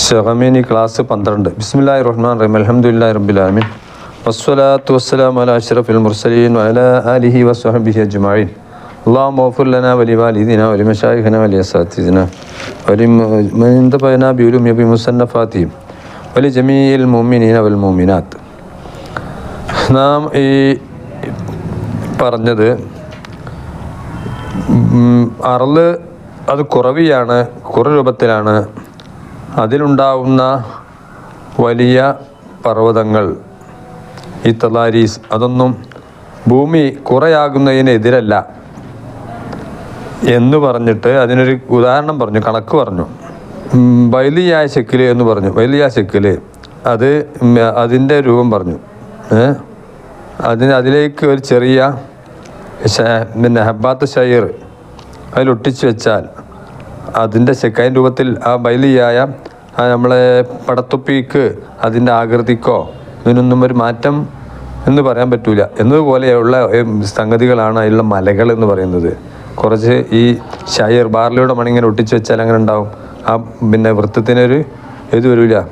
ഷഹമീനി class പന്ത്രണ്ട് ബിസ്മില്ലാഹി റഹ്മാൻ റഹീം അൽഹംദുലില്ലാഹി റബ്ബിൽ ആലമീൻ വസ്സലാത്തു വസ്സലാമു അലാ അഷ്റഫിൽ മുർസലീൻ വഅലാ ആലിഹി വസ്വഹബിഹി അജ്മഈൻ اللهم اغفر لنا ولوالدينا ولمشايخنا ولأساتذتنا ولمن انتفعنا بعلوم بمصنفاتهم ولجميع المؤمنين والمؤمنات നാം ഈ പറഞ്ഞത് ഉം, അറള് അത് കുറവിയാണ് കുറ രൂപത്തിലാണ് അതിലുണ്ടാവുന്ന വലിയ പർവതങ്ങൾ ഈ തലാരീസ് അതൊന്നും ഭൂമി കുറയാകുന്നതിനെതിരല്ല എന്ന് പറഞ്ഞിട്ട് അതിനൊരു ഉദാഹരണം പറഞ്ഞു കണക്ക് പറഞ്ഞു. ബൈലിയായ ശെക്കിൽ എന്ന് പറഞ്ഞു. ബൈലിയായ ശെക്കിൽ അത് അതിന്റെ രൂപം പറഞ്ഞു. അതിന് അതിലേക്ക് ഒരു ചെറിയ പിന്നെ ഹബ്ബാത്ത് ഷയർ അതിലൊട്ടിച്ച് വെച്ചാൽ അതിന്റെ ശെക്കൈൻ രൂപത്തിൽ ആ ബൈലിയായ നമ്മളെ പടത്തൊപ്പിക്ക് അതിന്റെ ആകൃതിക്കോ ഇതിനൊന്നും ഒരു മാറ്റം എന്ന് പറയാൻ പറ്റൂല. എന്നതുപോലെയുള്ള സംഗതികളാണ് അതിലുള്ള മലകൾ എന്ന് പറയുന്നത്. കുറച്ച് ഈ ഷയർ ബാർലിയുടെ മണി ഇങ്ങനെ ഒട്ടിച്ച് വെച്ചാൽ അങ്ങനെ ഉണ്ടാവും. ആ പിന്നെ വൃത്തത്തിനൊരു ഇത് വരില്ല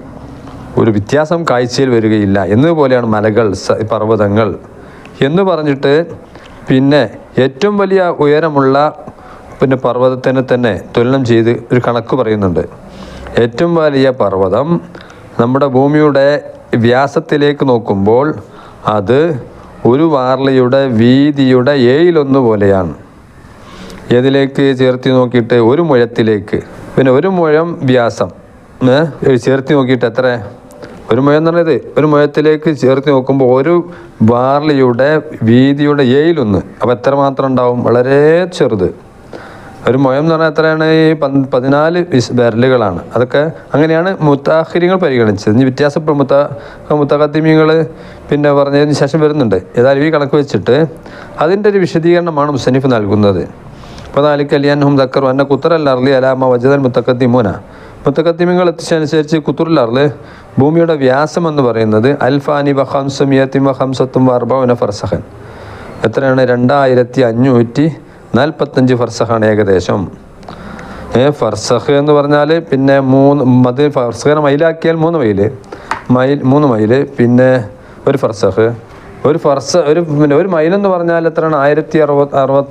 ഒരു വ്യത്യാസം കാഴ്ചയിൽ വരികയില്ല. എന്നതുപോലെയാണ് മലകൾ പർവതങ്ങൾ. എന്ന് പറഞ്ഞിട്ട് പിന്നെ ഏറ്റവും വലിയ ഉയരമുള്ള പിന്നെ പർവതത്തിനെ തന്നെ തുലനം ചെയ്ത് ഒരു കണക്ക് പറയുന്നുണ്ട്. ഏറ്റവും വലിയ പർവതം നമ്മുടെ ഭൂമിയുടെ വ്യാസത്തിലേക്ക് നോക്കുമ്പോൾ അത് ഒരു വാർലയുടെ വീതിയുടെ ഏഴിലൊന്ന് പോലെയാണ്. ഏതിലേക്ക് ചേർത്തി നോക്കിയിട്ട് ഒരു മുഴത്തിലേക്ക്. പിന്നെ ഒരു മുഴം വ്യാസം. ചേർത്തി നോക്കിയിട്ട് എത്ര? ഒരു മുഴം എന്ന് ഒരു മുഴത്തിലേക്ക് ചേർത്ത് നോക്കുമ്പോൾ ഒരു ബാർലിയുടെ വീതിയുടെ ഏഴിലൊന്ന്. അപ്പോൾ എത്ര മാത്രം ഉണ്ടാവും? വളരെ ചെറുത്. ഒരു മൊയം എന്ന് പറഞ്ഞാൽ എത്രയാണ്? ഈ പതിനാല് ബരലുകളാണ് അതൊക്കെ അങ്ങനെയാണ് മുത്താഹിരിങ്ങൾ പരിഗണിച്ചത്. ഇനി വ്യത്യാസപ്പെടും. മുത്ത മുത്തഖത്തിമീങ്ങൾ പിന്നെ പറഞ്ഞതിന് ശേഷം വരുന്നുണ്ട്. ഏതായാലും ഈ കണക്ക് വെച്ചിട്ട് അതിന്റെ ഒരു വിശദീകരണമാണ് മുസനിഫ് നൽകുന്നത്. അപ്പോൾ നാലിക്ക് അലിയാൻഹും ദക്കർ അന്ന കുത്തറൽ അർലി അലാമ വജദൽ മുത്തക്കത്തിമൂന മുത്തക്കത്തിമീങ്ങൾ എത്തിച്ചനുസരിച്ച് കുത്തുറുൽ അർൽ ഭൂമിയുടെ വ്യാസം എന്ന് പറയുന്നത് അൽഫാനി വഹംസമിയത്തിം വഹംസത്തും വർബൻ ഫർസഹൻ എത്രയാണ്? രണ്ടായിരത്തി അഞ്ഞൂറ്റി നാൽപ്പത്തഞ്ച് ഫർസഹാണ് ഏകദേശം. ഫർസഹ് എന്ന് പറഞ്ഞാൽ പിന്നെ മൂന്ന് അത് ഫർസഖിനെ മൈലാക്കിയാൽ മൂന്ന് മൈൽ മൈൽ മൂന്ന് മൈൽ പിന്നെ ഒരു ഫർസഹ്. ഒരു ഫർസ ഒരു പിന്നെ ഒരു മൈലെന്ന് പറഞ്ഞാൽ എത്രയാണ്? ആയിരത്തി അറുപത് അറുപത്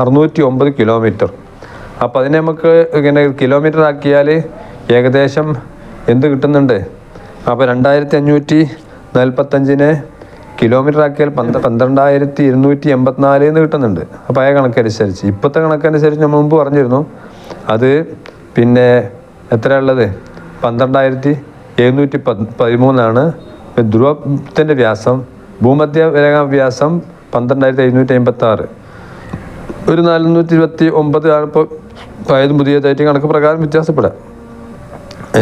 അറുന്നൂറ്റി ഒമ്പത് കിലോമീറ്റർ. അപ്പോൾ അതിനെ നമുക്ക് ഇങ്ങനെ കിലോമീറ്റർ ആക്കിയാൽ ഏകദേശം എന്ത് കിട്ടുന്നുണ്ട്? അപ്പോൾ രണ്ടായിരത്തി അഞ്ഞൂറ്റി നാൽപ്പത്തഞ്ചിനെ കിലോമീറ്റർ ആക്കിയാൽ പന്ത്ര പന്ത്രണ്ടായിരത്തി ഇരുന്നൂറ്റി എൺപത്തിനാല് എന്ന് കിട്ടുന്നുണ്ട്. അപ്പോൾ ആയ കണക്കനുസരിച്ച്. ഇപ്പോഴത്തെ കണക്കനുസരിച്ച് നമ്മൾ മുമ്പ് പറഞ്ഞിരുന്നു. അത് പിന്നെ എത്രയുള്ളത് പന്ത്രണ്ടായിരത്തി എഴുന്നൂറ്റി പത് പതിമൂന്നാണ് ധ്രുവത്തിന്റെ വ്യാസം ഭൂമധ്യ രേഖ വ്യാസം പന്ത്രണ്ടായിരത്തി എഴുന്നൂറ്റി അമ്പത്തി ആറ് ഒരു നാനൂറ്റി ഇരുപത്തി ഒമ്പത് ആണ് ഇപ്പോൾ പഴയത് പുതിയതായിട്ട് കണക്ക് പ്രകാരം വ്യത്യാസപ്പെടാം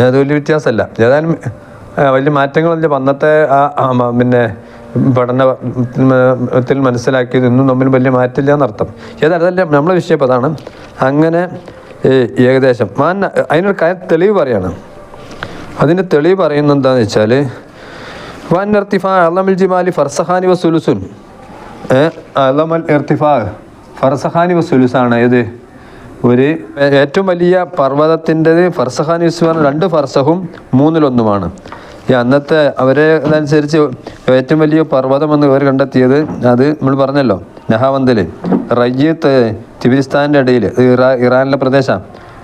അത് വലിയ വ്യത്യാസമല്ല. ഏതായാലും വലിയ മാറ്റങ്ങളില്ല അന്നത്തെ ആ, പിന്നെ പഠനത്തിൽ മനസ്സിലാക്കിയത് ഇന്നും തമ്മിൽ വലിയ മാറ്റില്ല എന്നർത്ഥം. ഏതായാലും നമ്മളെ വിഷയം അതാണ്. അങ്ങനെ ഏകദേശം. മാൻ അതിനൊരു കാര്യം തെളിവ് പറയാണ്. അതിന്റെ തെളിവ് പറയുന്നത് എന്താണെന്ന് വെച്ചാൽ വാൻ ഇർത്തിഫാ അള്ളമിൽ ജിമാലി ഫർസഹാനി വസുലുസുൻ അള്ളമൽ ഇർത്തിഫാ ഫർസഹാനി വസുലുസാണ് ഏത്? ഒരു ഏറ്റവും വലിയ പർവതത്തിന്റെത് ഫർസഹാനി വസുലാണ് രണ്ട് ഫർസഹും മൂന്നിലൊന്നുമാണ്. ഈ അന്നത്തെ അവരെ അതനുസരിച്ച് ഏറ്റവും വലിയ പർവതം എന്ന് അവർ കണ്ടെത്തിയത് അത് നമ്മൾ പറഞ്ഞല്ലോ നഹാവന്തിൽ റയ്യത്ത് തിബിരിസ്ഥാന്റെ ഇടയിൽ ഇറാ ഇറാനിലെ പ്രദേശം.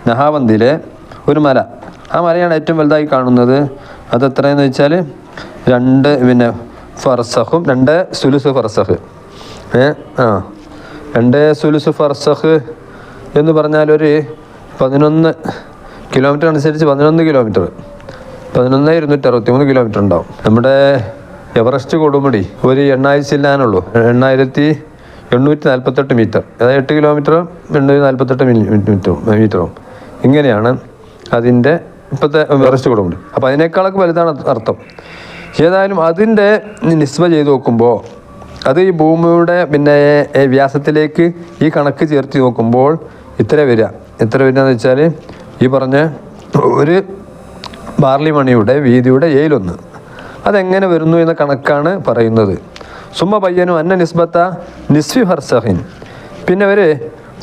നഹാവന്തിലെ ഒരു മല. ആ മലയാണ് ഏറ്റവും വലുതായി കാണുന്നത്. അത് എത്രയെന്ന് വെച്ചാൽ രണ്ട് പിന്നെ ഫർസഹും രണ്ട് സുലുസ് ഫർസഹ്. ഏ ആ. രണ്ട് സുലുസ് ഫർസഹ് എന്ന് പറഞ്ഞാൽ ഒരു പതിനൊന്ന് കിലോമീറ്റർ അനുസരിച്ച് പതിനൊന്ന് കിലോമീറ്റർ. പതിനൊന്ന് ഇരുന്നൂറ്റി അറുപത്തി മൂന്ന് കിലോമീറ്റർ ഉണ്ടാവും. നമ്മുടെ എവറസ്റ്റ് കൊടുമുടി ഒരു എണ്ണായിരത്തി ചില്ലാനുള്ളൂ എണ്ണായിരത്തി എണ്ണൂറ്റി നാൽപ്പത്തെട്ട് മീറ്റർ അതായത് എട്ട് കിലോമീറ്റർ എണ്ണൂറ്റി നാൽപ്പത്തെട്ട് മീറ്ററും മീറ്ററും ഇങ്ങനെയാണ് അതിന്റെ ഇപ്പോഴത്തെ എവറസ്റ്റ് കൊടുമുടി. അപ്പോൾ അതിനേക്കാളൊക്കെ വലുതാണ് അർത്ഥം. ഏതായാലും അതിന്റെ നിസ്ബ ചെയ്ത് നോക്കുമ്പോൾ അത് ഈ ഭൂമിയുടെ പിന്നെ വ്യാസത്തിലേക്ക് ഈ കണക്ക് ചേർത്ത് നോക്കുമ്പോൾ ഇത്ര വരിക. എത്ര വരിക എന്ന് വെച്ചാൽ ഈ പറഞ്ഞ ഒരു ബാർലി മണിയുടെ വീതിയുടെ ഏയിലൊന്ന് അതെങ്ങനെ വരുന്നു എന്ന കണക്കാണ് പറയുന്നത്. സുമ പയ്യനു അന്ന നിസ്ബത്ത നിസ്ഫി ഫർസഹിൻ. പിന്നെ അവർ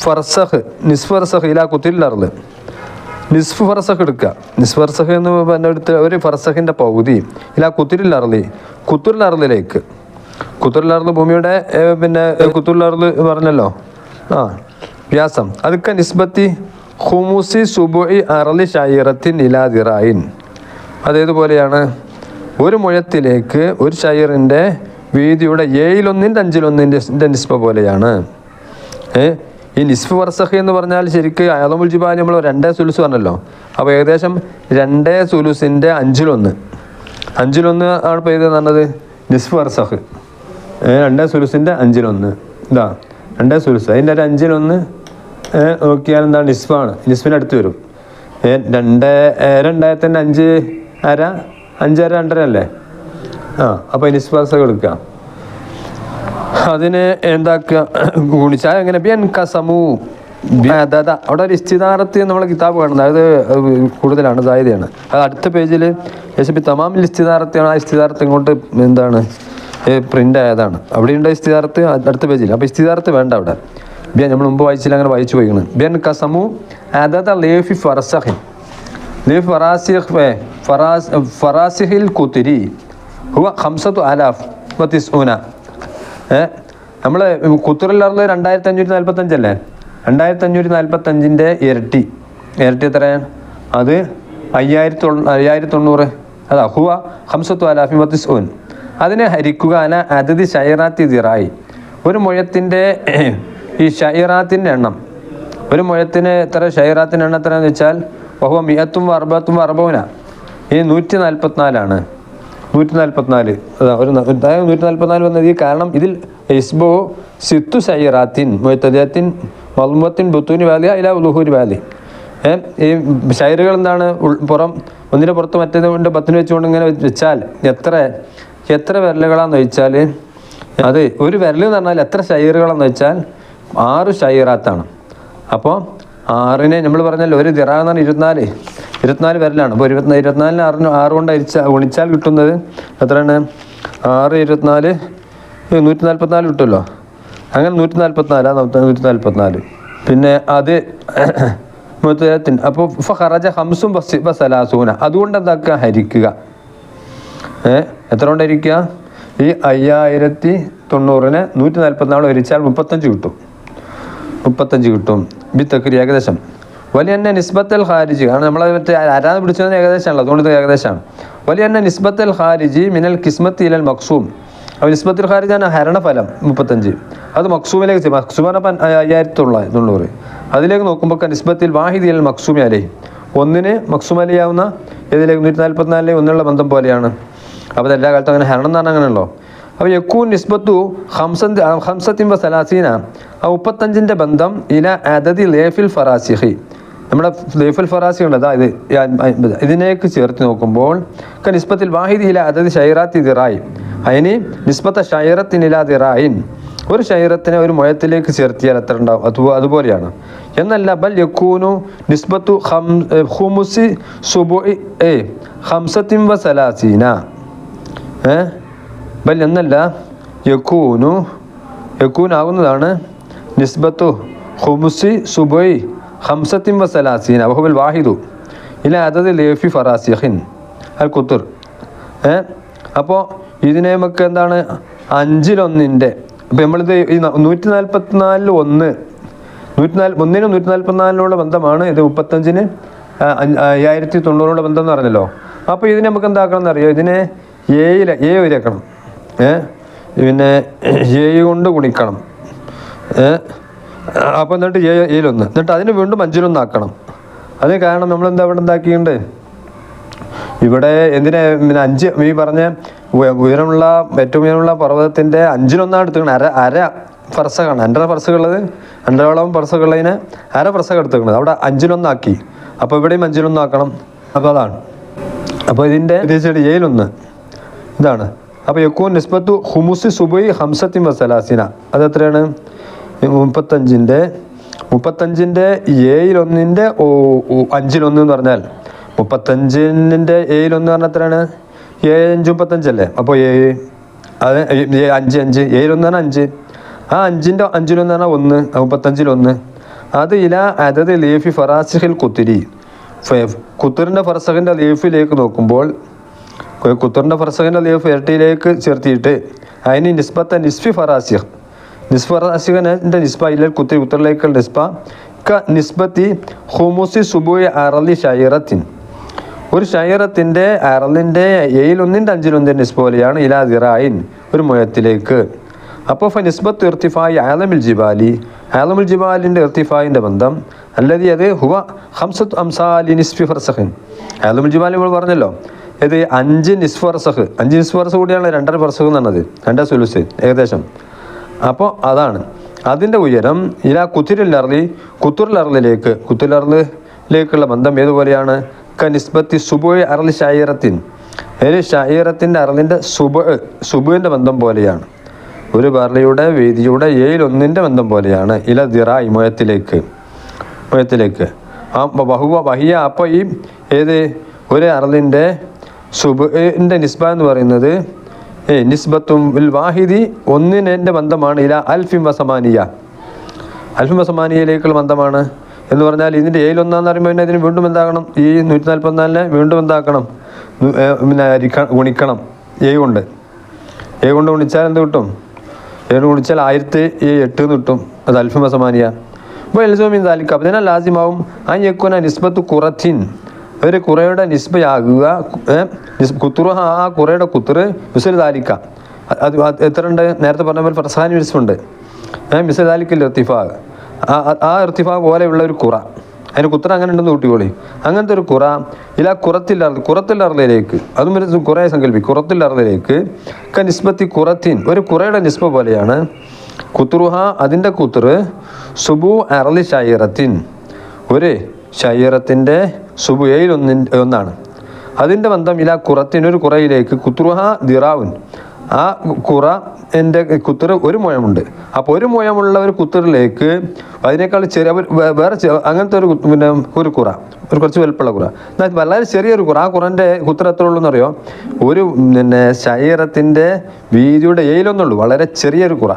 ഫർസഹ് നിസ്ഫർസഹ് ഇലാ കുത്തില്ലർൽ. നിസ്ഫ് ഫർസഹ് എടുക്കുക നിസ്ഫർസഹ് എന്ന് പറഞ്ഞ എടുത്ത് ഒരു ഫർസഹിന്റെ പകുതി ഇലാ അറുതിലേക്ക് കുത്തുരിൽ അറുത് ഭൂമിയുടെ പിന്നെ കുത്തുരിൽ അറുത് പറഞ്ഞല്ലോ. ആ വ്യാസം. അതൊക്കെ നിസ്ബത്തി ഹുമുസി സുബുഇ അറലി ഷായിറത്തിൻ ഇലാദിറായിൻ അതേതുപോലെയാണ് ഒരു മുഴത്തിലേക്ക് ഒരു ഷൈറിന്റെ വീതിയുടെ ഏഴിലൊന്നിന്റെ അഞ്ചിലൊന്നിന്റെ നിസ്ബ പോലെയാണ്. ഏ ഈ നിസ്ഫ് വർസഖ എന്ന് പറഞ്ഞാൽ ശരിക്ക് അയാളമുൽ ജിബാൻ നമ്മൾ രണ്ടേ സുലുസ് പറഞ്ഞല്ലോ. അപ്പോൾ ഏകദേശം രണ്ടേ സുലുസിന്റെ അഞ്ചിലൊന്ന്. അഞ്ചിലൊന്ന് ആണ് ഇപ്പോൾ ഏതെന്ന് പറഞ്ഞത്? നിസ്ഫ് വർസഖ് ഏ രണ്ടേ സുലുസിന്റെ അഞ്ചിലൊന്ന്. ഇതാ രണ്ടേ സുലുസ്. അതിന്റെ ഒരു അഞ്ചിലൊന്ന് നോക്കിയാൽ എന്താണ്? നിസ്ഫാണ് നിസ്ഫിന്റെ അടുത്ത് വരും. രണ്ടേ രണ്ടായിരത്തിന്റെ അഞ്ച് അര അഞ്ചര രണ്ടര അല്ലേ ആ അപ്പോൾ നിസ്ഫ് കൊടുക്കുക അതിന് എന്താക്കുക? ഗുണിച്ചാൽ എങ്ങനെ? ബിയൻ കസമു. അതാ അവിടെ ഒരു ഇസ്തിദാറത്ത് നമ്മളെ കിതാബ് കാണുന്നത്. അതായത് കൂടുതലാണ് സാധ്യതയാണ് അത് അടുത്ത പേജിൽ യശപ്പി തമാമിൽ ഇസ്തിദാറത്താണ് ആ ഇസ്തിദാറത്ത് ഇങ്ങോട്ട് എന്താണ്? പ്രിന്റ് ആയതാണ് അവിടെ അവിടെയുണ്ട് ഇസ്തിദാറത്ത് അടുത്ത പേജിൽ അപ്പോൾ ഇസ്തിദാറത്ത് വേണ്ട അവിടെ. ബിയൻ നമ്മൾ മുമ്പ് വായിച്ചില്ല അങ്ങനെ വായിച്ചു പോയിക്കണം. ബിയൻ കസമു അതാ ലേഫി ഫറസഹിൻ. ലേഫ് فراس فراسخ ഫറാസ് هو خمسة ഹുവ وتسعون നമ്മൾ കുത്തുറിലറിൽ രണ്ടായിരത്തി അഞ്ഞൂറ്റി നാൽപ്പത്തഞ്ചല്ലേ രണ്ടായിരത്തി അഞ്ഞൂറ്റി നാൽപ്പത്തഞ്ചിന്റെ ഇരട്ടി. ഇരട്ടി എത്രയാണ് അത് അയ്യായിരത്തി അയ്യായിരത്തി തൊണ്ണൂറ് അതാ ഹുവ ഹംസത്തു അലാഫി വത്തിസ്ഊൻ അതിനെ ഹരിക്കുക അന അതിഥി ഷൈറാത്തി ദിറായി. ഒരു മുഴത്തിന്റെ ഈ ഷൈറാത്തിന്റെ എണ്ണം. ഒരു മുഴത്തിന് എത്ര? ഷൈറാത്തിന്റെ എണ്ണം എത്രയാണെന്ന് വെച്ചാൽ ബഹുവ മിയത്തും അർബത്തും അറുപൂന ഈ നൂറ്റി നാൽപ്പത്തിനാലാണ് നൂറ്റി നാൽപ്പത്തിനാല് ഒരു അതായത് നൂറ്റി നാൽപ്പത്തിനാല് വന്നത് ഈ കാരണം ഇതിൽ ഇസ്ബോ സിത്തു സൈറാത്തിൻ മൊയ്ത്തദ്ദേഹത്തിൻ മൽമത്തിൻ ബുത്തൂനി വാലി അല്ല ഉലുഹൂരി വാലി. ഈ ഷൈറുകൾ എന്താണ്? പുറം ഒന്നിന്റെ പുറത്ത് മറ്റേതുകൊണ്ട് പത്തിന് വെച്ചുകൊണ്ട് ഇങ്ങനെ വെച്ചാൽ എത്ര എത്ര വിരലുകളാന്ന് വെച്ചാൽ അത് ഒരു വിരൽ എന്ന് പറഞ്ഞാൽ എത്ര ഷൈറുകളാന്ന് വെച്ചാൽ ആറ് ഷൈറാത്താണ് അപ്പോൾ ആറിനെ നമ്മൾ പറഞ്ഞല്ലോ ഒരു ദിറ എന്ന് പറഞ്ഞാൽ ഇരുപത്തിനാല്. ഇരുപത്തിനാല് വിരലാണ്. അപ്പോൾ ഇരുപത്തി ഇരുപത്തിനാലിന് ആറിന് ആറ് കൊണ്ട് അരിച്ച ഗുണിച്ചാൽ കിട്ടുന്നത് എത്രയാണ്? ആറ് ഇരുപത്തിനാല് നൂറ്റി നാൽപ്പത്തിനാല് കിട്ടുമല്ലോ. അങ്ങനെ നൂറ്റി നാൽപ്പത്തിനാലാണ് നൂറ്റി നാൽപ്പത്തിനാല് പിന്നെ അത് മുത്തത്തിന് അപ്പോൾ ഫറജ ഹംസും ബസ് ബസലാസൂന അതുകൊണ്ട് എന്താക്കുക? ഹരിക്കുക. ഏ? എത്ര കൊണ്ടായിരിക്കുക? ഈ അയ്യായിരത്തി തൊണ്ണൂറിന് നൂറ്റി നാൽപ്പത്തിനാല് ഹരിച്ചാൽ മുപ്പത്തഞ്ച് കിട്ടും. മുപ്പത്തഞ്ച് കിട്ടും. ബി തക്കരി ഏകദേശം. വലിയ തന്നെ നിസ്ബത്തൽ ഖാരിജ്. കാരണം നമ്മൾ മറ്റേ ആരാ പിടിച്ചത്? ഏകദേശമാണല്ലോ. അതുകൊണ്ട് ഏകദേശമാണ്. വലിയ തന്നെ നിസ്ബത്തൽ ഖാരിജ് മിനൽ കിസ്മത്ത് ഇലൽ മക്സൂം അപ്പോൾ നിസ്ബത്തുൽ ആണ് ഹരണഫലം മുപ്പത്തഞ്ച്. അത് മക്സൂമിലേക്ക് മക്സൂമാണ് അയ്യായിരത്തി തൊള്ളായിരത്തി തൊണ്ണൂറ്. അതിലേക്ക് നോക്കുമ്പോൾ നിസ്ബത്തിൽ വാഹിദ് ഇലൽ മക്സൂമി അലേ ഒന്നിന് മക്സൂം അലിയാവുന്ന ഇതിലേക്ക് നൂറ്റി നാൽപ്പത്തിനാലിലെ ഒന്നുള്ള ബന്ധം പോലെയാണ്. അപ്പോൾ എല്ലാ കാലത്തും അങ്ങനെ ഹരണം എന്ന് പറഞ്ഞാൽ അപ്പോൾ യക്കൂൻ നിസ്ബത്തു ഹംസന്ത് ഹംസത്തിൻ സലാസീന. ആ മുപ്പത്തഞ്ചിന്റെ ബന്ധം ഇല അതതി ലേഫിൽ ഫറാസിഹി. നമ്മുടെ ലേഫുൽ ഫറാസി ഉണ്ട്. അതാ ഇത്. ഈ അൻപത്. ഇതിനേക്ക് ചേർത്ത് നോക്കുമ്പോൾ നിസ്ബത്തിൽ വാഹിദ് ഇല അതത് ഷൈറാത്തി ദിറായി. അതിന് നിസ്ബത്ത ഷൈറത്തിനില ദിറായിൻ. ഒരു ഷൈറത്തിനെ ഒരു മുഴത്തിലേക്ക് ചേർത്തിയാൽ എത്ര ഉണ്ടാവും. അത് അതുപോലെയാണ്. എന്നല്ല ബൽ യക്കൂനു നിസ്ബത്തു ഹുമുസി സുബു ഏ ഹംസത്തിൻ സലാസീന. ഏ? ബൽ എന്നല്ല യക്കൂനു യക്കൂൻ ആകുന്നതാണ് നിസ്ബത്തു ഹുമുസി സുബൈ ഹംസത്തിൻ വസലാസീൻ അബഹുബൽ വാഹിദു. ഇല അതത് ലേഫി ഫറാസിഹിൻ അൽ കുത്തുർ ഏ? അപ്പോൾ ഇതിനെ നമുക്ക് എന്താണ്? അഞ്ചിലൊന്നിന്റെ. ഇപ്പം നമ്മളിത് ഈ നൂറ്റി നാൽപ്പത്തിനാലിൽ ഒന്ന്. നൂറ്റി നാല് ഒന്നിന് നൂറ്റി നാൽപ്പത്തിനാലിനുള്ള ബന്ധമാണ്. ഇത് മുപ്പത്തഞ്ചിന് അയ്യായിരത്തി തൊണ്ണൂറിനുള്ള ബന്ധം എന്ന് പറഞ്ഞല്ലോ. അപ്പോൾ ഇതിനെ നമുക്ക് എന്താക്കണം എന്നറിയോ ഇതിനെ എയിലെ ഏ വരെയാക്കണം പിന്നെ ഏഴ് കൊണ്ട് ഗുണിക്കണം. അപ്പോൾ എന്നിട്ട് ഏ ഏഴിലൊന്ന് എന്നിട്ട് അതിന് വീണ്ടും അഞ്ചിലൊന്നാക്കണം. അത് കാരണം നമ്മൾ എന്താ ഇവിടെ എന്താക്കിയിട്ടുണ്ട് ഇവിടെ എന്തിനാ പിന്നെ അഞ്ച് ഈ പറഞ്ഞ ഉയരമുള്ള ഏറ്റവും ഉയരമുള്ള പർവതത്തിന്റെ അഞ്ചിലൊന്നാണ് എടുത്തുക്കണം അര അര ഫർസകാണ് അണ്ടര ഫർസകളുള്ളത് അണ്ടരോളം ഫർസകളുള്ളതിന് അര ഫർസക എടുത്തുക്കണത് അവിടെ അഞ്ചിലൊന്നാക്കി. അപ്പോൾ ഇവിടെയും അഞ്ചിലൊന്നാക്കണം. അപ്പോൾ അതാണ്. അപ്പോൾ ഇതിന്റെ തീർച്ചയായിട്ടും ഏഴിലൊന്ന് ഇതാണ്. അപ്പോൾ യക്കൂൻ നിസ്ബത്തു ഹുമുസ് സുബൈ ഹംസത്തിൻ വസലാസിന അത് എത്രയാണ് മുപ്പത്തഞ്ചിന്റെ. മുപ്പത്തഞ്ചിന്റെ ഏഴിലൊന്നിന്റെ അഞ്ചിലൊന്ന് എന്ന് പറഞ്ഞാൽ മുപ്പത്തഞ്ചിന്റെ ഏഴിലൊന്ന് പറഞ്ഞാൽ എത്രയാണ്? ഏഴ് അഞ്ച് മുപ്പത്തഞ്ചല്ലേ? അപ്പോൾ ഏഴ്. അത് അഞ്ച് അഞ്ച്. ഏഴിലൊന്ന് പറഞ്ഞാൽ അഞ്ച്. ആ അഞ്ചിന്റെ അഞ്ചിലൊന്ന് പറഞ്ഞാൽ ഒന്ന്. മുപ്പത്തഞ്ചിലൊന്ന്. അത് ഇല അതത് ലേഫി ഫറാസിഹിൽ കുത്തിരി. കുത്തറിന്റെ ഫറസഹിന്റെ ലീഫിലേക്ക് നോക്കുമ്പോൾ കുത്തറിന്റെ ഫർസഖിന്റെ ലീഫ് ഇരട്ടിയിലേക്ക് ചേർത്തിയിട്ട് അതിന് നിസ്ബത്ത നിസ്ഫി ഫറാസിഖ് നിസ്ഫ ഫറാസിഖിന്റെ നിസ്ബ ഇല്ല കുത്തി കുത്തറിലേക്കുള്ള നിസ്ബ ക നിസ്ബത്തി ഹുമുസി സുബുയ അറലി ഷൈറത്തിൻ ഒരു ഷൈറത്തിന്റെ അറലിന്റെ ഏയിലൊന്നിന്റെ അഞ്ചിലൊന്നിന്റെ നിസ്ബ പോലെയാണ് ഇലാ ദിറായിൻ ഒരു മുയത്തിലേക്ക് അപ്പോൾ ഫ നിസ്ബത്ത് ഇർത്തിഫായി ആലമിൽ ജിബാലി. ആലമുൽ ജിബാലിന്റെ ഇർത്തിഫായിന്റെ ബന്ധം അല്ലെങ്കിൽ അത് ഹുവ ഹംസത്ത് അംസാലി നിസ്ഫി ഫർസഖിൻ. ആലമുൽ ജിബാലി നമ്മൾ പറഞ്ഞല്ലോ. ഇത് അഞ്ച് നിസ്ഫർസഹ് അഞ്ച് നിസ്ഫർസ് കൂടിയാണ് രണ്ടര ഫർസഖ് എന്ന് പറഞ്ഞത് രണ്ടര സുലുസ് ഏകദേശം. അപ്പോൾ അതാണ്. അതിന്റെ ഉയരം ഇലാ കുത്തിരിലർലി കുത്തുറിലർലിലേക്ക് കുത്തുലർലിലേക്കുള്ള ബന്ധം ഏതുപോലെയാണ്? ക നിസ്ബത്തി സുബു അറലി ഷായിറത്തിൻ അതിൽ ഷായിറത്തിന്റെ അറലിന്റെ സുബ സുബുവിന്റെ ബന്ധം പോലെയാണ്. ഒരു ബർലിയുടെ വീതിയുടെ ഏഴിലൊന്നിന്റെ ബന്ധം പോലെയാണ് ഇല ദിറ മുയത്തിലേക്ക് മുയത്തിലേക്ക് ആ ബഹുവ ബഹിയ അപ്പോൾ ഈ ഏത് ഒരു അറലിന്റെ സുബിന്റെ നിസ്ബ എന്ന് പറയുന്നത് ഏ നിസ്ബത്തും വാഹിദി ഒന്നിനെ ബന്ധമാണ് ഇല അൽഫിം വസമാനിയ. അൽഫിം വസമാനിയയിലേക്കുള്ള ബന്ധമാണ് എന്ന് പറഞ്ഞാൽ ഇതിന്റെ ഏഴിലൊന്നാന്ന് പറയുമ്പോൾ പിന്നെ ഇതിന് വീണ്ടും എന്താക്കണം ഈ നൂറ്റി നാൽപ്പത്തിനാലിനെ വീണ്ടും എന്താക്കണം പിന്നെ ഗുണിക്കണം. ഏ കൊണ്ട്. ഏ കൊണ്ട് ഗുണിച്ചാൽ എന്ത് കിട്ടും? ഏ കൊണ്ട് ഗുണിച്ചാൽ ആയിരത്തി ഈ എട്ട് എന്ന് കിട്ടും. അത് അൽഫിം വസമാനിയ. അപ്പോൾ എൽസോമിൻ താലിക്കാം അപ്പം ഇതിനാൽ ലാസിമാവും. ആ യക്കുന നിസ്ബത്ത് കുറത്തിൻ. ഒരു കുറയുടെ നിസ്ബയാകുക കുത്തുറ ആ കുറയുടെ കുത്തുറ് മിസൽ അത് എത്ര ഉണ്ട് നേരത്തെ പറഞ്ഞ പോലെ ഫർസാനി മിസ്ബുണ്ട് മിസൽ താലിക്കിൽ ആ ആ- ആ ഇർത്തിഫാ പോലെയുള്ള ഒരു കുറ. അതിന് കുത്തറ അങ്ങനെ ഉണ്ടെന്ന് കൂട്ടിക്കോളി അങ്ങനത്തെ ഒരു കുറ ഇല്ല കുറത്തില്ല കുറത്തില്ലാർന്ന് കുറത്തില്ലാർന്നിലേക്ക് അതും ഒരു കുറേ സങ്കല്പി കുറത്തില്ലാർന്നിലേക്ക് ക നിസ്ബത്തി കുറത്തിൻ. ഒരു കുറയുടെ നിസ്ബ പോലെയാണ്. കുത്തുറുഹ അതിന്റെ കുത്തുറ് സുബു അറലി ഷായിറത്തിൻ ഒരു ഷൈറത്തിന്റെ സുബുയയിൽ ഒന്നി ഒന്നാണ്. അതിന്റെ ബന്ധം ഇല കുറത്തിനൊരു കുറയിലേക്ക് കുത്തുറുഹ ദിറാവുൻ. ആ കുറ എന്റെ കുത്തിറ് ഒരു മുഴമുണ്ട് അപ്പോൾ ഒരു മുഴമുള്ള ഒരു കുത്തറിലേക്ക് അതിനേക്കാൾ ചെറിയ വേറെ അങ്ങനത്തെ ഒരു പിന്നെ ഒരു കുറ ഒരു കുറച്ച് വലുപ്പമുള്ള കുറ. എന്നാൽ വളരെ ചെറിയൊരു കുറ. ആ കുറന്റെ കുത്തറ എത്ര ഉള്ളൂ എന്നറിയോ ഒരു പിന്നെ ശരീരത്തിന്റെ വീതിയുടെ ഏയിലൊന്നുള്ളൂ വളരെ ചെറിയൊരു കുറ.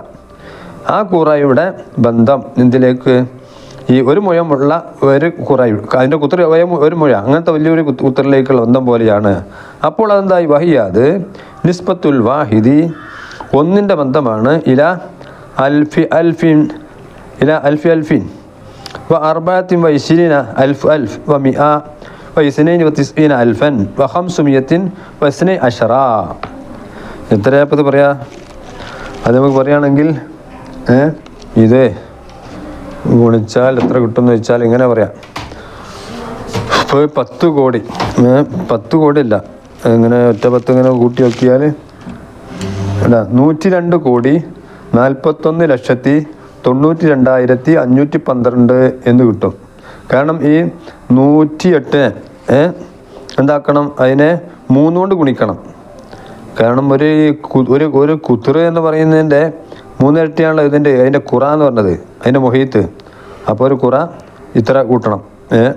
ആ കുറയുടെ ബന്ധം എന്തിലേക്ക്? ഈ ഒരു മുഴമുള്ള ഒരു കുറയും. അതിന്റെ കുത്തറ ഒരു മുഴ. അങ്ങനത്തെ വലിയൊരു കുത്ത് കുത്തറിലേക്കുള്ള ബന്ധം പോലെയാണ്. അപ്പോൾ അതെന്തായി? വഹിയാത് നിസ്ബത്തുൽ വാഹിദി. ഒന്നിന്റെ ബന്ധമാണ്. ഇല അൽഫി അൽഫിൻ. ഇല അൽഫി അൽഫിൻ. വ അർബാത്തിൻ വ അൽഫ് അൽഫ്. വ മിഅ വ ഇസ്നൈൻ അൽഫൻ. വ ഖംസുമിയത്തിൻ വ ഇസ്നൈ അഷറ എത്രയാപ്പത് പറയാ? അത് നമുക്ക് പറയുകയാണെങ്കിൽ ഇത് ഗുണിച്ചാൽ എത്ര കിട്ടും എന്ന് വെച്ചാൽ ഇങ്ങനെ പറയാം. ഇപ്പോൾ പത്ത് കോടി. പത്ത് കോടി ഇല്ല ഇങ്ങനെ ഒറ്റ പത്ത് ഇങ്ങനെ കൂട്ടി നോക്കിയാൽ എടാ നൂറ്റി രണ്ട് കോടി നാൽപ്പത്തൊന്ന് ലക്ഷത്തി തൊണ്ണൂറ്റി രണ്ടായിരത്തി അഞ്ഞൂറ്റി പന്ത്രണ്ട് എന്ന് കിട്ടും. കാരണം ഈ നൂറ്റി എട്ടിന് എന്താക്കണം? അതിനെ മൂന്നുകൊണ്ട് ഗുണിക്കണം. കാരണം ഒരു ഒരു ഒരു എന്ന് പറയുന്നതിന്റെ മൂന്നിരട്ടിയാണല്ലോ ഇതിന്റെ അതിന്റെ കുറ എന്ന് പറഞ്ഞത് അതിന്റെ മൊഹീത്ത്. അപ്പോൾ ഒരു കുറ ഇത്ര കൂട്ടണം ഏ?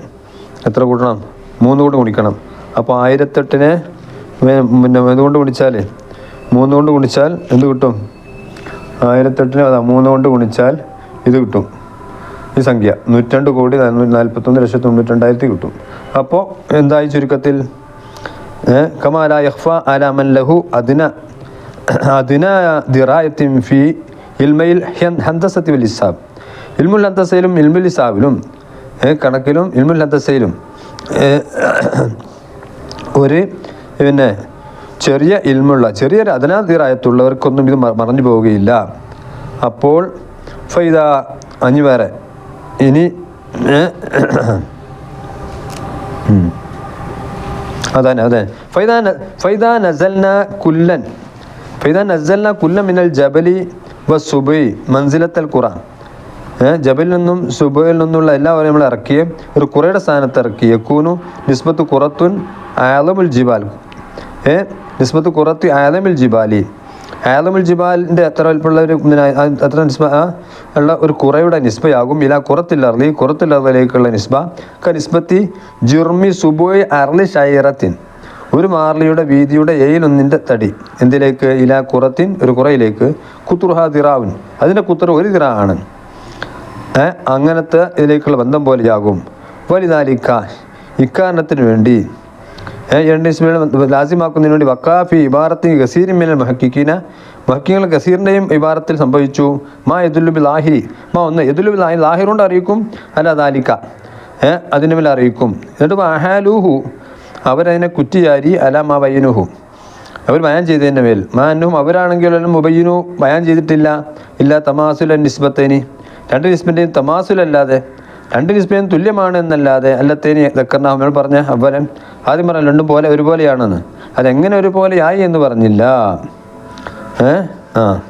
എത്ര കൂട്ടണം? മൂന്ന് കൊണ്ട് ഗുണിക്കണം. അപ്പോൾ ആയിരത്തെട്ടിനെ പിന്നെ ഇതുകൊണ്ട് ഗുണിച്ചാൽ മൂന്ന് കൊണ്ട് ഗുണിച്ചാൽ എന്ത് കിട്ടും? ആയിരത്തെട്ടിനെ അതാ മൂന്ന് കൊണ്ട് ഗുണിച്ചാൽ ഇത് കിട്ടും. ഈ സംഖ്യ നൂറ്റണ്ട് കോടി നാനൂ- നാൽപ്പത്തൊന്ന് ലക്ഷത്തി തൊണ്ണൂറ്റണ്ടായിരത്തി കിട്ടും. അപ്പോൾ എന്തായി ചുരുക്കത്തിൽ? കമാല യഹ്ഫ അലാമൻ ലഹു അതിന അതിന ദിറായത്തിൻ ഫി ഇൽമയിൽ ഹൻ- ഹന്തസത്തി വൽ ഹിസാബ് ഇൽമുൽ ഹന്തസയിലും ഇൽമുൽ ഇസാബിലും കണക്കിലും ഇൽമുൽ ഹന്തസയിലും ഒരു പിന്നെ ചെറിയ ഇൽമുള്ള ചെറിയൊരു രചനാതീറായത്തുള്ളവർക്കൊന്നും ഇത് മറഞ്ഞു പോവുകയില്ല. അപ്പോൾ ഫൈദ അഞ്ഞു വേറെ ഇനി അതന്നെ അതെ. ഫൈദ ഫൈദാ നസൽന കുല്ലൻ. ഫൈദ നസൽന കുല്ലൻ മിനൽ ജബലി വ മൻസിലത്തൽ ഖുറാൻ ജബലിൽ നിന്നും സുബയിൽ നിന്നുള്ള എല്ലാവരും നമ്മൾ ഇറക്കിയ ഒരു കുറയുടെ സ്ഥാനത്ത് ഇറക്കി. യക്കൂനു നിസ്ബത്ത് കുറത്തുൻ ആലമുൽ ജിബാൽ. ഏ നിസ്ബത്ത് കുറത്ത് ആലമുൽ ജിബാലി. ആലമുൽ ജിബാലിന്റെ എത്ര വലിപ്പുള്ള ഒരു അത്ര നിസ്ബ ഉള്ള ഒരു കുറയുടെ നിസ്ബയാകും. ഇല കുറത്തില്ലർലി കുറത്തില്ലറിലേക്കുള്ള നിസ്ബ. ക നിസ്ബത്തി ജുർമി സുബോയ് അർലി ഷൈറത്തിൻ ഒരു മാർലിയുടെ വീതിയുടെ ഏഴിലൊന്നിന്റെ തടി. എന്തിലേക്ക്? ഇല കുറത്തിൻ ഒരു കുറയിലേക്ക്. കുത്തുറുഹ ദിറാവുൻ അതിന്റെ കുത്തുറ ഒരു ദിറ ആണ് അങ്ങനത്തെ ഇതിലേക്കുള്ള ബന്ധം പോലെയാകും. വലിതാലിക്ക ഇക്കാരണത്തിന് വേണ്ടി ഏ, ലാസിമാക്കുന്നതിന് വേണ്ടി വക്കാഫി ഇബാറത്തി ഗസീരിമിൽ മഹക്കിക്കീന. മഹക്കിങ്ങൾ ഗസീറിന്റെയും ഇബാറത്തിൽ സംഭവിച്ചു. മാ യദുലുബി ലാഹിരി. മാ ഒന്ന് യദുലുബി ലാഹി ലാഹിർ കൊണ്ട് അറിയിക്കും. അല്ല ദാലിക്ക. ഏഹ് അതിന് മേലെ അറിയിക്കും. എന്നിട്ട് അഹാലൂഹു. അവരതിനെ കുറ്റിയാരി അല മാ ബയ്യനുഹു. അവർ ബയാൻ ചെയ്തതിന്റെ മേൽ. മാനും അവരാണെങ്കിലും മുബയ്യനു ബയാൻ ചെയ്തിട്ടില്ല. ഇല്ല തമാസുല നിസ്ബത്തേനി. രണ്ട് നിസ്ബന്റെയും തമാസുലല്ലാതെ രണ്ട് നിസ്ബയും തുല്യമാണ് എന്നല്ലാതെ അല്ലത്തേനി ദക്കറിന നമ്മൾ പറഞ്ഞ അവലൻ ആദ്യം പറഞ്ഞ രണ്ടും പോലെ ഒരുപോലെയാണെന്ന്. അതെങ്ങനെ ഒരുപോലെയായി എന്ന് പറഞ്ഞില്ല. ഏ? ആ.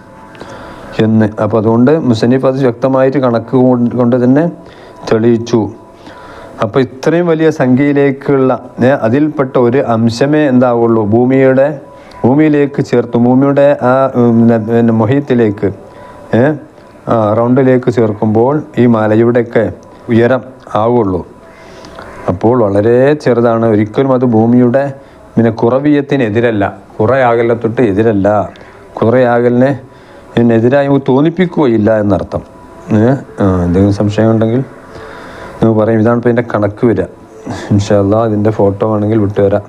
എന്ന്. അപ്പോൾ അതുകൊണ്ട് മുസന്നിഫ് അത് വ്യക്തമായിട്ട് കണക്ക് കൊണ്ട് തന്നെ തെളിയിച്ചു. അപ്പോൾ ഇത്രയും വലിയ സംഖ്യയിലേക്കുള്ള അതിൽപ്പെട്ട ഒരു അംശമേ എന്താവുള്ളൂ? ഭൂമിയുടെ ഭൂമിയിലേക്ക് ചേർത്തു ഭൂമിയുടെ ആ മൊഹിത്തിലേക്ക് റൗണ്ടിലേക്ക് ചേർക്കുമ്പോൾ ഈ മലയുടെയൊക്കെ ഉയരം ആവുള്ളൂ. അപ്പോൾ വളരെ ചെറുതാണ്. ഒരിക്കലും അത് ഭൂമിയുടെ പിന്നെ കുറവീയത്തിനെതിരല്ല. കുറയാകല തൊട്ട് എതിരല്ല. കുറയാകലിനെ എതിരായി തോന്നിപ്പിക്കുകയില്ല എന്നർത്ഥം. എന്തെങ്കിലും സംശയം ഉണ്ടെങ്കിൽ നിങ്ങൾ പറയും. ഇതാണ് ഇപ്പോൾ ഇതിന്റെ കണക്ക് വരിക. ഇൻഷാല്ല ഇതിന്റെ ഫോട്ടോ ആണെങ്കിൽ വിട്ടുതരാം.